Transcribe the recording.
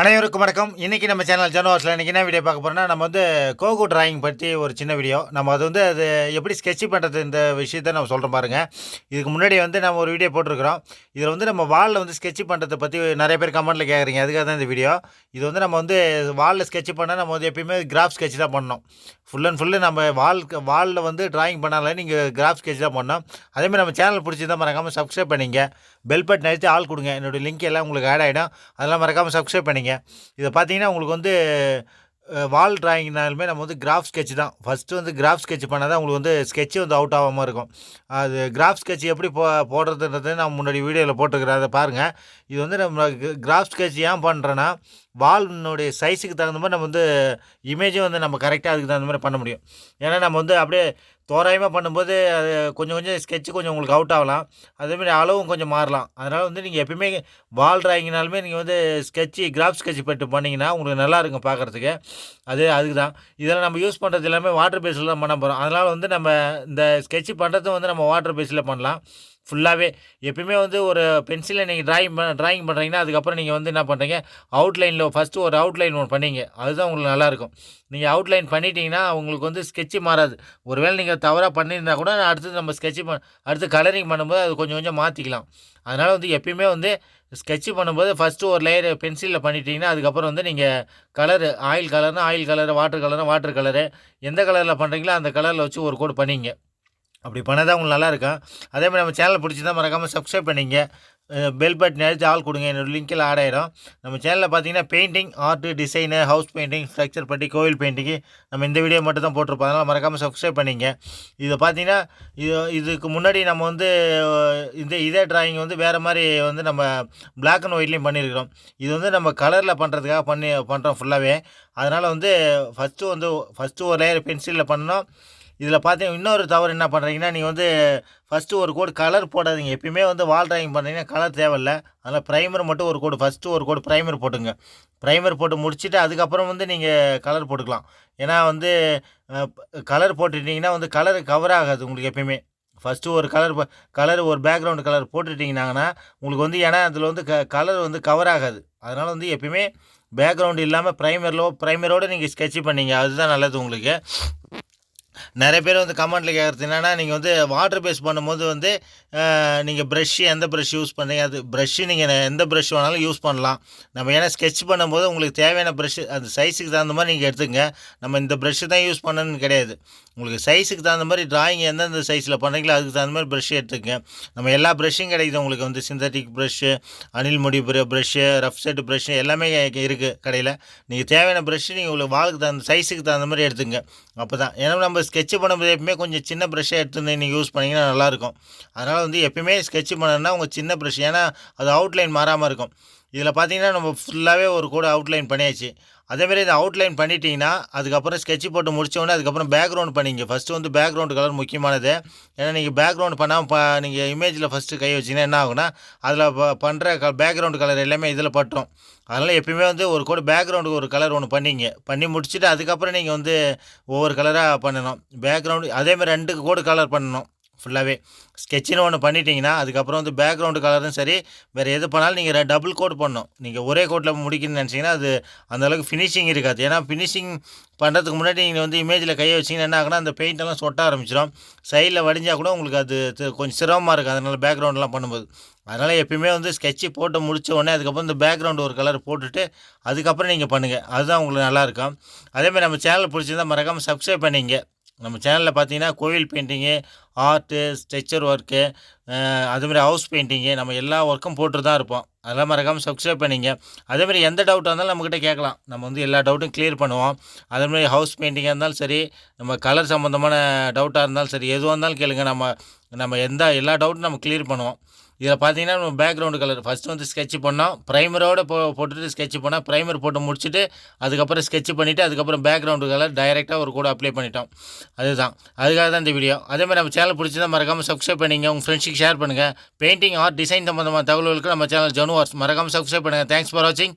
அனைவருக்கும் வணக்கம். இன்றைக்கி நம்ம சேனல் ஜனவாஸில் இன்றைக்கி என்ன வீடியோ பார்க்க போகிறோம்னா நம்ம வந்து கோகோ டிராயிங் பற்றி ஒரு சின்ன வீடியோ நம்ம அது வந்து அது எப்படி ஸ்கெட்ச் பண்ணுறது இந்த விஷயத்த நம்ம சொல்கிறோம் பாருங்கள் இதுக்கு முன்னாடி வந்து நம்ம ஒரு வீடியோ போட்டிருக்கிறோம். இதில் வந்து நம்ம வாலில் வந்து ஸ்கெட்ச் பண்ணுறதை பற்றி நிறைய பேர் கமெண்ட்டில் கேட்குறீங்க அதுக்காக தான் இந்த வீடியோ இது வந்து நம்ம வந்து வாலில் ஸ்கெட்ச் பண்ணால் நம்ம வந்து எப்பயுமே கிராஃப் ஸ்கெட்ச் தான் பண்ணணும். ஃபுல் அண்ட் ஃபுல்லு நம்ம வால் வாலில் வந்து டிராயிங் பண்ணாலே நீங்கள் கிராஃப் ஸ்கெட்ச் தான் பண்ணணும். அதேமாதிரி நம்ம சேனல் பிடிச்சிருந்தா மறக்காமல் சப்ஸ்கிரைப் பண்ணிங்க. பெல் பட்டன் அழுத்தி ஆள் கொடுங்க. என்னுடைய லிங்க் எல்லாம் உங்களுக்கு ஆட் ஆகிடும் அதெல்லாம் மறக்காமல் சப்ஸ்கிரைப் பண்ணிங்க. இதை பார்த்தீங்கன்னா உங்களுக்கு வந்து வால் டிராயிங்னாலுமே நம்ம வந்து கிராஃப் ஸ்கெட்ச் தான். ஃபஸ்ட்டு வந்து கிராஃப் ஸ்கெட்ச் பண்ணால் தான் உங்களுக்கு வந்து ஸ்கெட்ச்சு வந்து அவுட் ஆகாமல் இருக்கும். அது கிராஃப் ஸ்கெட்ச் எப்படி போ போடுறதுன்றது நான் முன்னாடி வீடியோவில் போட்டிருக்கிறேன். அதை பாருங்கள் இது வந்து நம்ம கிராஃப் ஸ்கெட்ச் ஏன் பண்ணுறேன்னா வால்னுடைய சைஸுக்கு தகுந்த மாதிரி நம்ம வந்து இமேஜும் வந்து நம்ம கரெக்டாக அதுக்கு தகுந்த மாதிரி பண்ண முடியும். ஏன்னா நம்ம வந்து அப்படியே தோராயமாக பண்ணும்போது அது கொஞ்சம் கொஞ்சம் ஸ்கெட்சு கொஞ்சம் உங்களுக்கு அவுட் ஆகலாம். அதேமாதிரி அளவும் கொஞ்சம் மாறலாம். அதனால் வந்து நீங்கள் எப்பயுமே வால் ட்ராயிங்னாலுமே நீங்கள் வந்து ஸ்கெட்சு கிராஃப் ஸ்கெட்ச் பட்டு பண்ணிங்கன்னா உங்களுக்கு நல்லா இருக்கும் பார்க்குறதுக்கு அது அதுக்கு தான் இதெல்லாம் நம்ம யூஸ் பண்ணுறது எல்லாமே வாட்டர் பேஸில் தான் பண்ண போகிறோம் அதனால் வந்து நம்ம இந்த ஸ்கெட்ச் பண்ணுறதும் வந்து நம்ம வாட்டர் பேஸில் பண்ணலாம். ஃபுல்லாகவே எப்பயுமே வந்து ஒரு பென்சிலில் நீங்கள் ட்ராயிங் பண்ண ட்ராயிங் பண்ணுறீங்கன்னா அதுக்கப்புறம் நீங்கள் வந்து என்ன பண்ணுறீங்க அவுட்லைனில் ஃபஸ்ட்டு ஒரு அவுட்லைன் ஒன்று பண்ணீங்க. அதுதான் உங்களுக்கு நல்லாயிருக்கும் நீங்கள் அவுட்லைன் பண்ணிட்டீங்கன்னா உங்களுக்கு வந்து ஸ்கெட்சு மாறாது. ஒருவேளை நீங்கள் தவறாக பண்ணியிருந்தா கூட அடுத்து நம்ம ஸ்கெட்சு பண் அடுத்து கலரிங் பண்ணும்போது அது கொஞ்சம் கொஞ்சம் மாற்றிக்கலாம் அதனால் வந்து எப்பயுமே வந்து ஸ்கெட்சு பண்ணும்போது ஃபஸ்ட்டு ஒரு லேயர் பென்சிலில் பண்ணிட்டீங்கன்னா அதுக்கப்புறம் வந்து நீங்கள் கலரு ஆயில் கலர்னால் ஆயில் கலரு வாட்டர் கலர்னால் வாட்டர் கலரு எந்த கலரில் பண்ணுறீங்களோ அந்த கலரில் வச்சு ஒரு கோடு பண்ணிங்க. அப்படி பண்ணால் தான் உங்களுக்கு நல்லா இருக்கும் அதே மாதிரி நம்ம சேனல் பிடிச்சிருந்தால் மறக்காமல் சப்ஸ்கிரைப் பண்ணிங்க பெல் பட்டன் அடித்து ஆள் கொடுங்க. என்னோடய லிங்கில் ஆட் ஆயிடும் நம்ம சேனலில் பார்த்தீங்கன்னா painting art design house painting structure பட்டி கோவில் பெயிண்டிங்கு நம்ம இந்த வீடியோ மட்டும் தான் போட்டிருப்போம். அதனால் மறக்காமல் சப்ஸ்கிரைப் பண்ணிங்க இதை பார்த்தீங்கன்னா இது இதுக்கு முன்னாடி நம்ம வந்து இந்த இதே டிராயிங் வந்து வேறு மாதிரி வந்து நம்ம பிளாக் அண்ட் ஒயிட்லேயும் பண்ணியிருக்கிறோம். இது வந்து நம்ம கலரில் பண்ணுறதுக்காக பண்ணி பண்ணுறோம் ஃபுல்லாகவே அதனால் வந்து ஃபஸ்ட்டு வந்து ஃபஸ்ட்டு ஒரு லேயர் பென்சிலில் பண்ணோம் இதில் பார்த்தீங்கன்னா இன்னொரு தவறு என்ன பண்ணுறீங்கன்னா நீங்கள் வந்து ஃபஸ்ட்டு ஒரு கோடு கலர் போடாதீங்க. எப்பயுமே வந்து வால் ட்ராயிங் பண்ணுறீங்கன்னா கலர் தேவையில்ல. அதனால் ப்ரைமர் மட்டும் ஒரு கோடு ஃபஸ்ட்டு ஒரு கோடு ப்ரைமர் போட்டுங்க. ப்ரைமர் போட்டு முடிச்சுட்டு அதுக்கப்புறம் வந்து நீங்கள் கலர் போட்டுக்கலாம். ஏன்னா வந்து கலர் போட்டுட்டிங்கன்னா வந்து கலர் கவர் ஆகாது உங்களுக்கு எப்பயுமே. ஃபஸ்ட்டு ஒரு கலர் கலர் ஒரு பேக்ரவுண்டு கலர் போட்டுட்டிங்கனாங்கன்னா உங்களுக்கு வந்து ஏன்னா அதில் வந்து க கலர் வந்து கவர் ஆகாது. அதனால் வந்து எப்பயுமே பேக்ரவுண்டு இல்லாமல் ப்ரைமரில் ப்ரைமரோடு நீங்கள் ஸ்கெட்ச் பண்ணிங்க. அதுதான் நல்லது உங்களுக்கு. நிறைய பேர் வந்து கமெண்ட்டில் கேட்குறது என்னென்னா நீங்கள் வந்து வாட்டர் பேஸ் பண்ணும்போது வந்து நீங்கள் ப்ரஷ்ஷு எந்த ப்ரஷ் யூஸ் பண்ணுறீங்க அது ப்ரஷ்ஷு நீங்கள் எந்த ப்ரஷ் வேணாலும் யூஸ் பண்ணலாம். நம்ம ஏன்னா ஸ்கெட்ச் பண்ணும்போது உங்களுக்கு தேவையான ப்ரஷ்ஷு அந்த சைஸுக்கு தகுந்த மாதிரி நீங்கள் எடுத்துங்க நம்ம இந்த ப்ரஷ்ஷு தான் யூஸ் பண்ணணும்னு கிடையாது. உங்களுக்கு சைஸுக்கு தகுந்த மாதிரி டிராயிங் எந்தெந்த சைஸில் பண்ணுறீங்களோ அதுக்கு தகுந்த மாதிரி ப்ரஷ் எடுத்துக்கங்க. நம்ம எல்லா ப்ரஷ்ஷும் கிடைக்குது உங்களுக்கு வந்து சிந்தட்டிக் ப்ரஷ்ஷு அணில் முடி ப்ரஷ்ஷு ரஃப் செட் ப்ரஷ்ஷு எல்லாமே இருக்குது கடையில். நீங்கள் தேவையான ப்ரஷ்ஷு நீங்கள் உங்களுக்கு வாளுக்கு தகுந்த சைஸுக்கு தகுந்த மாதிரி எடுத்துங்க அப்போ தான் ஏன்னா நம்ம ஸ்கெட்ச் பண்ணும்போது எப்பவுமே கொஞ்சம் சின்ன ப்ரஷ்ஷை எடுத்து நீங்கள் யூஸ் பண்ணிங்கன்னா நல்லாயிருக்கும் அதனால் வந்து எப்பயுமே ஸ்கெட்ச் பண்ணணும்னா உங்கள் சின்ன ப்ரஷ் ஏன்னா அது அவுட்லைன் மாறாமல் இருக்கும். இதில் பார்த்தீங்கன்னா நம்ம ஃபுல்லாகவே ஒரு கூட அவுட்லைன் பண்ணியாச்சு. அதேமாதிரி இதை அவுட்லைன் பண்ணிட்டீங்கன்னா அதுக்கப்புறம் ஸ்கெட்ச் போட்டு முடிச்சோடனே அதுக்கப்புறம் பேக்ரவுண்ட் பண்ணிங்க. ஃபஸ்ட்டு வந்து பேக்ரவுண்டு கலர் முக்கியமானது. ஏன்னா நீங்கள் பேக்ரவுண்ட் பண்ணாமல் ப நீங்கள் இமேஜில் ஃபஸ்ட்டு கை வச்சிங்கன்னா என்ன ஆகுனா அதில் ப பண்ணுற க பேக்ரவுண்டு கலர் எல்லாமே இதில் பட்டுரும். அதனால் எப்பயுமே வந்து ஒரு கூட பேக்ரவுண்டுக்கு ஒரு கலர் ஒன்று பண்ணிங்க. பண்ணி முடிச்சுட்டு அதுக்கப்புறம் நீங்கள் வந்து ஒவ்வொரு கலராக பண்ணணும். பேக்ரவுண்டு அதேமாதிரி ரெண்டுக்கு கோடு கலர் பண்ணணும். ஃபுல்லாகவே ஸ்கெட்சின்னு ஒன்று பண்ணிட்டீங்கன்னா அதுக்கப்புறம் வந்து பேக்ரவுண்டு கலரும் சரி வேறு எது பண்ணாலும் நீங்கள் டபுள் கோட் பண்ணணும். நீங்கள் ஒரே கோட்டில் முடிக்கணும்னு நினச்சிங்கன்னா அது அந்தளவுக்கு ஃபினிஷிங் இருக்காது. ஏன்னா ஃபினிஷிங் பண்ணுறதுக்கு முன்னாடி நீங்கள் வந்து இமேஜில் கையை வச்சிங்கன்னா என்ன ஆகுனா அந்த பெயிண்டெல்லாம் சொட்ட ஆரம்பிச்சிடும் சைடில் வடிஞ்சால் கூட உங்களுக்கு அது கொஞ்சம் சிரமமாக இருக்குது அதனால் பேக்ரவுண்டெலாம் பண்ணும்போது. அதனால் எப்பயுமே வந்து ஸ்கெட்சு போட்டு முடித்த உடனே அதுக்கப்புறம் இந்த பேக்ரவுண்டு ஒரு கலர் போட்டுட்டு அதுக்கப்புறம் நீங்கள் பண்ணுங்கள் அதுதான் உங்களுக்கு நல்லாயிருக்கும் அதேமாதிரி நம்ம சேனல் பிடிச்சிருந்தால் மறக்காமல் சப்ஸ்கிரைப் பண்ணிங்க. நம்ம சேனலில் பார்த்தீங்கன்னா கோவில் பெயிண்டிங்கு ஆர்ட்டு ஸ்ட்ரெச்சர் ஒர்க்கு அதுமாதிரி ஹவுஸ் பெயிண்டிங்கு நம்ம எல்லா ஒர்க்கும் போட்டு தான் இருப்போம். அதெல்லாம் மறக்காமல் சப்ஸ்கிரைப் பண்ணிங்க. அதேமாதிரி எந்த டவுட்டாக இருந்தாலும் நம்மக்கிட்ட கேட்கலாம். நம்ம வந்து எல்லா டவுட்டும் கிளியர் பண்ணுவோம். அதேமாதிரி ஹவுஸ் பெயிண்டிங்காக இருந்தாலும் சரி நம்ம கலர் சம்மந்தமான டவுட்டாக இருந்தாலும் சரி எதுவாக இருந்தாலும் கேளுங்க. நம்ம நம்ம எந்த எல்லா டவுட்டும் நம்ம கிளியர் பண்ணுவோம். இதில் பார்த்தீங்கன்னா நம்ம பேக்ரவுண்டு கலர் ஃபஸ்ட்டு வந்து ஸ்கெட்ச் பண்ணோம். ப்ரைமரோடு போ போட்டுட்டு ஸ்கெட்ச் பண்ணால் ப்ரைமர் போட்டு முடிச்சுட்டு அதுக்கப்புறம் ஸ்கெட்ச் பண்ணிவிட்டு அதுக்கப்புறம் பேக்ரவுண்டு கலர் டைரெக்டாக ஒரு கூட அப்ளை பண்ணிட்டோம். அதுதான். அதுக்காக தான் இந்த வீடியோ அதேமாதிரி நம்ம சேனல் பிடிச்சதா மறக்காமல் சப்ஸ்கிரைப் பண்ணிங்க. உங்கள் ஃப்ரெண்ட்ஸுக்கு ஷேர் பண்ணுங்கள் பெயிண்டிங் ஆர்ட் டிசைன் சம்மந்தமான தகவல்களுக்கு நம்ம சேனல் ஜனுவார்ஸ் மறக்காமல் சப்ஸ்கிரைப் பண்ணுங்கள் தேங்க்ஸ் ஃபார் வாட்சிங்